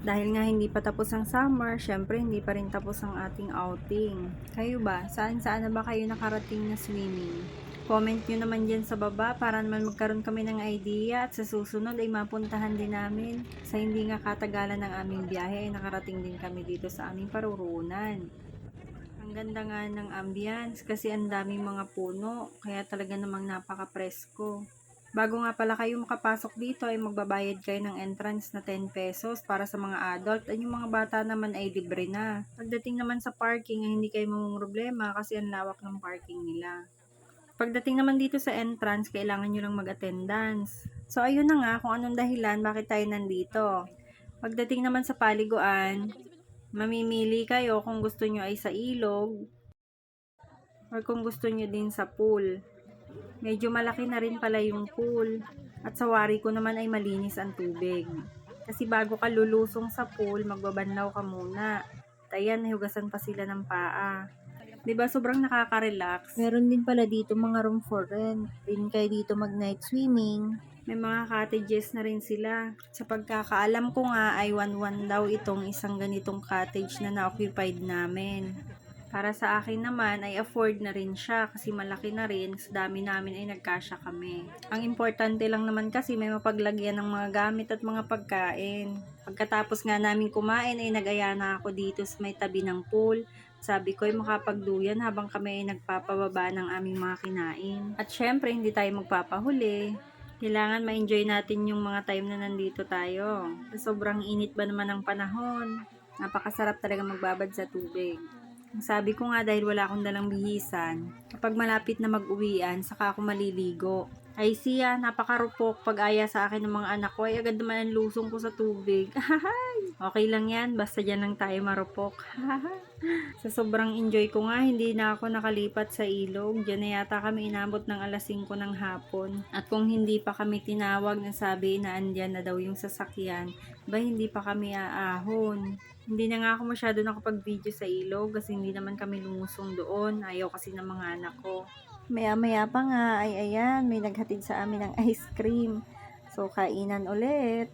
Dahil nga hindi pa tapos ang summer, syempre hindi pa rin tapos ang ating outing. Kayo ba? Saan-saan na ba kayo nakarating na swimming? Comment nyo naman dyan sa baba para naman magkaroon kami ng idea at sa susunod ay mapuntahan din namin. Sa hindi nga katagalan ng aming biyahe ay nakarating din kami dito sa aming parurunan. Ang ganda nga ng ambience kasi ang daming mga puno kaya talaga namang napaka-presko. Bago nga pala kayo makapasok dito ay magbabayad kayo ng entrance na 10 pesos para sa mga adult at yung mga bata naman ay libre na. Pagdating naman sa parking ay hindi kayo mamang problema kasi ang lawak ng parking nila. Pagdating naman dito sa entrance, kailangan nyo lang mag-attendance. So, ayun na nga kung anong dahilan bakit tayo nandito. Pagdating naman sa paliguan, mamimili kayo kung gusto nyo ay sa ilog or kung gusto nyo din sa pool. Medyo malaki na rin pala yung pool at sa wari ko naman ay malinis ang tubig. Kasi bago ka lulusong sa pool, magbabanlaw ka muna. At ayan, nahugasan pa sila ng paa. 'Di ba sobrang nakaka-relax. Meron din pala dito mga room for rent. Din kayo dito mag night swimming. May mga cottages na rin sila. Sa pagkakaalam ko nga ay 1-1 daw itong isang ganitong cottage na na-occupied namin. Para sa akin naman ay afford na rin siya kasi malaki na rin sa dami namin ay nagkasya kami. Ang importante lang naman kasi may mapaglagyan ng mga gamit at mga pagkain. Pagkatapos nga namin kumain ay nagaya na ako dito sa may tabi ng pool. Sabi ko ay makapagduyan habang kami ay nagpapababa ng aming mga kinain. At syempre hindi tayo magpapahuli. Kailangan ma-enjoy natin yung mga time na nandito tayo. Sobrang init ba naman ng panahon, napakasarap talaga magbabad sa tubig. Sabi ko nga dahil wala akong dalang bihisan, kapag malapit na mag-uwian, saka ako maliligo. Ay siya, napakarupok pag aya sa akin ng mga anak ko, ay agad naman ang lusong ko sa tubig. okay lang yan, basta dyan lang tayo marupok. sa sobrang enjoy ko nga, hindi na ako nakalipat sa ilog. Diyan na yata kami inabot ng alas 5 ng hapon. At kung hindi pa kami tinawag na sabi na andyan na daw yung sasakyan, ba hindi pa kami aahon. Hindi na nga ako masyado nakapag-video sa ilog kasi hindi naman kami lumusong doon. Ayaw kasi ng mga anak ko. Maya-maya pa nga ay ayan, may naghatid sa amin ng ice cream. So, kainan ulit.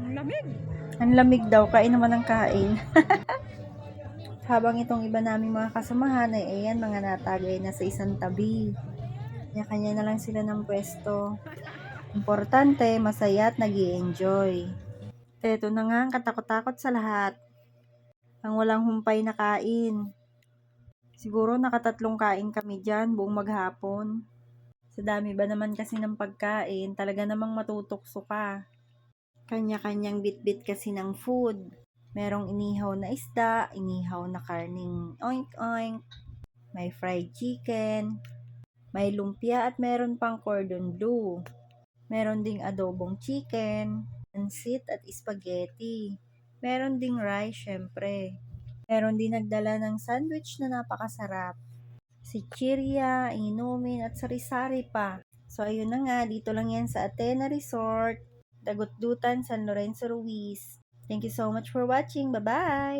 Ang lamig. Ang lamig daw, kain naman ng kain. Habang itong iba naming mga kasamahan ay ayan, mga natagay na sa isang tabi. Kanya-kanya na lang sila ng pwesto. Importante, masaya at nag enjoy Eto na nga ang katakot-takot sa lahat. Ang walang humpay na kain. Siguro nakatatlong kain kami dyan buong maghapon. Sa dami ba naman kasi ng pagkain, talaga namang matutokso ka. Kanya-kanyang bit-bit kasi ng food. Merong inihaw na isda, inihaw na karning oink-oink, may fried chicken, may lumpia at meron pang cordon bleu. Meron ding adobong chicken, pansit at spaghetti. Meron ding rice, syempre. Meron din nagdala ng sandwich na napakasarap. Si Chiria, inumin at sari-sari pa. So, ayun na nga, dito lang yan sa Athena Resort, Dagutdutan, San Lorenzo Ruiz. Thank you so much for watching. Bye-bye!